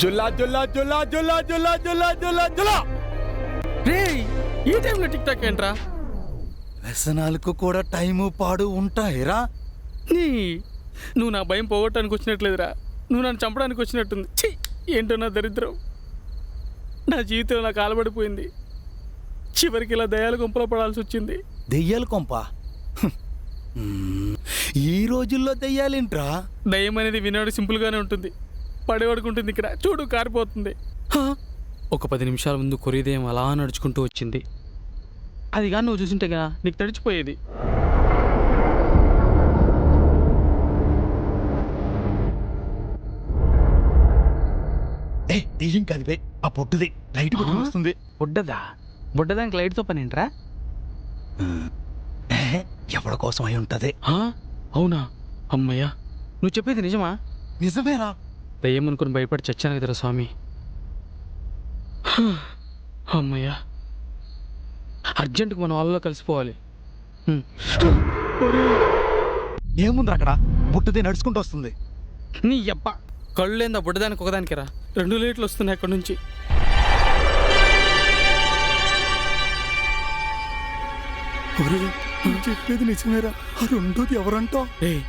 జుల్లా జుల్లా జుల్లా జుల్లా జుల్లా జుల్లా జుల్లా జుల్లా. రే ఈ టైంలో tick talk ఏంట్రా? వ్యసనాలకు కూడా టైము పాడు ఉంటాయిరా. నీ నువ్వు నా భయం పోగొట్టడానికి వచ్చినట్లేదురా. నువ్వు నన్ను చంపడానికి వచ్చినట్టుంది. ఛీ ఏంటో నా దరిద్రం. నా జీవితం నాకు కాలబడిపోయింది చివరికి ఇలా దయాలు గుంపలో పడాల్సి వచ్చింది. దెయ్యాలు కొంప. ఈ రోజుల్లో దెయ్యాలేంట్రా? దయ్యం అనేది వినాడు సింపుల్గానే ఉంటుంది. పడేవాడికి ఉంటుంది ఇక్కడ. చూడు కారిపోతుంది? ఒక పది నిమిషాల ముందు కొరిదయం అలా నడుచుకుంటూ వచ్చింది. అది కానీ నువ్వు చూసింటే కదా నీకు తడిచిపోయేది. కాదు బే ఆ పొట్టుది లైట్? వస్తుంది. బుడ్డదా? బుడ్డదానికి లైట్తో పని ఏంట్రా? ఏ, ఎవరి కోసం అయి ఉంటది? అవునా? అమ్మయ్యా. నువ్వు చెప్పేది నిజమా? నిజమేరా. దయ్యం అనుకుని భయపడి చచ్చాను కదరా స్వామి. అమ్మయ్యా. అర్జెంటుగా మన వాళ్ళలో కలిసిపోవాలి. హ్మ్. ఏముంది అక్కడ? బుట్టుది నడుచుకుంటూ వస్తుంది. నీ అబ్బ. కళ్ళు లేదా బుడ్డదానికి ఒకదానికి రా రెండు లీటర్లు వస్తున్నాయి అక్కడ నుంచి. చెప్పేది నిజమేరా? రెండోది ఎవరంటో? ఏ